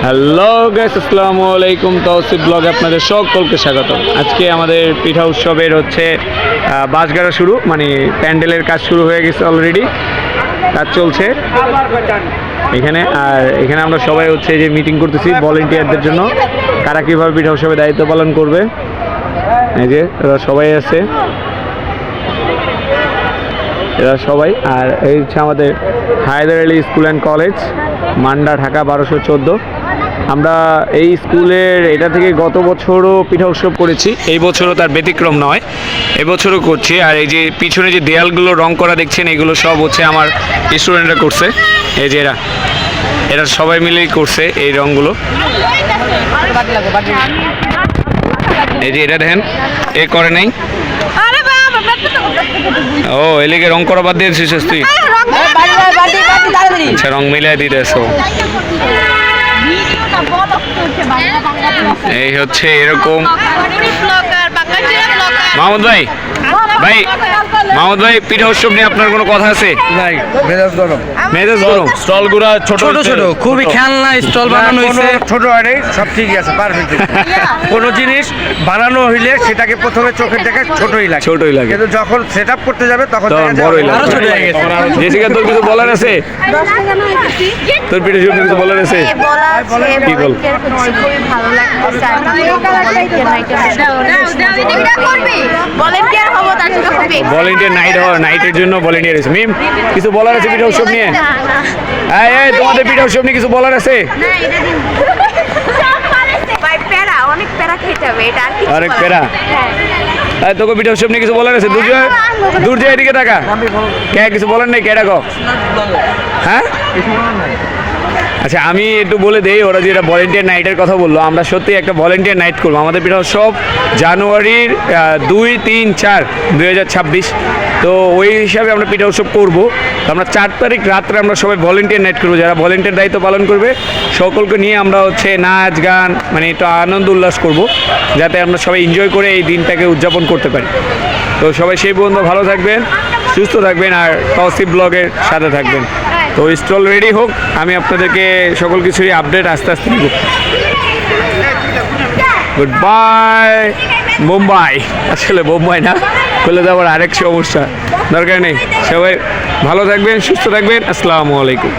Hello guys আসসালামু আলাইকুম। তৌসিফ ব্লগে আপনাদের সকলকে স্বাগত আজকে আমাদের পিঠা উৎসবের হচ্ছে আহ, বাঁশগাড়া শুরু মানে প্যান্ডেলের কাজ শুরু হয়ে গেছে অলরেডি কাজ চলছে। এখানে আর এখানে আমরা সবাই হচ্ছে যে মিটিং করতেছি ভলেন্টিয়ারদের জন্য। কারা কীভাবে পিঠা উৎসবে দায়িত্ব পালন করবে? এই যে এরা সবাই আছে। এরা সবাই। আর এই হচ্ছে আমাদের Haider Ali school and college, Manda, Dhaka, বারোশো চোদ্দ। আমরা এই স্কুলের এটা থেকে গত বছরও পিঠা উৎসব করেছি। এই বছরও তার ব্যতিক্রম নয়, এবছরও করছি। আর এই যে পিছনে যে দেয়ালগুলো রং করা দেখছেন, এগুলো সব হচ্ছে আমার স্টুডেন্টরা করছে। এই যে এরা এরা সবাই মিলেই করছে এই রঙগুলো এই যে এটা দেখেন, এ করে নাই। ও এলিগে রং করা বাদ দিয়েছিস তুই। তাড়াতাড়ি আচ্ছা রং মিলাই দিতেছো এই হচ্ছে এরকম মাহমুদ ভাই। ভাই মাহমুদ ভাই পিঠা উৎসব নিয়ে আপনার কোনো কথা আছে? নাই মেজাজ গরম। মেজাজ গরম? স্টলগুলো ছোট ছোট ছোট খুবই খেলনা স্টল বানানো হয়েছে। ছোট হয় নাই সব ঠিকই আছে পারফেক্ট কোনো জিনিস বানানো হইলে সেটাকে প্রথমে চোখের জায়গায় ছোটই লাগে। ছোটই লাগে। কিন্তু যখন সেট আপ করতে যাবে তখন দেখা বড়ই আরও ছোট হয়ে গেছে। জেসিকা তোর কিছু বলার আছে? তোর পিঠা উৎসব নিয়ে কিছু বলার আছে? কি বল? খুবই ভালো লাগতেছে। আর ভলেন্টিয়ার নাইট হওয়ার নাইটের জন্য ভলেন্টিয়ার আছে মিম কিছু বলার আছে পিঠা উৎসব নিয়ে? হ্যাঁ এই তোমাদের পিঠা উৎসব নিয়ে কিছু বলার আছে? অনেক প্যারা অনেক প্যারা তোকে পিঠা উৎসব নিয়ে কিছু বলার আছে? দুর্জয় দুর্জয় এদিকে টাকা কে কিছু বলার নেই? কে ডাকো? হ্যাঁ? আচ্ছা আমি একটু বলে দেই, ওরা যেটা ভলেন্টিয়ার নাইটের কথা বলল, আমরা সত্যি একটা ভলেন্টিয়ার নাইট করব। আমাদের পিঠা উৎসব জানুয়ারির দুই, তিন, চার, দুই হাজার ছাব্বিশ। তো ওই হিসাবে আমরা পিঠা উৎসব করব। আমরা চার তারিখ রাত্রে আমরা সবাই ভলেন্টিয়ার নাইট করব। যারা ভলেন্টিয়ার দায়িত্ব পালন করবে, সকলকে নিয়ে আমরা হচ্ছে নাচ, গান মানে একটু আনন্দ উল্লাস করব, যাতে আমরা সবাই এনজয় করে এই দিনটাকে উদযাপন করতে পারি। তো সবাই সেই পর্যন্ত ভালো থাকবেন, সুস্থ থাকবেন আর তসিফ ব্লগের সাথে থাকবেন। তো স্টল রেডি হোক, আমি আপনাদেরকে সকল কিছুরই আপডেট আস্তে আস্তে দেবো গুড বাই মুম্বাই আসলে মুম্বাই না। খুলে দেওয়ার আরেক সমস্যা। দরকার নেই। সবাই ভালো থাকবেন সুস্থ থাকবেন। আসসালামু আলাইকুম।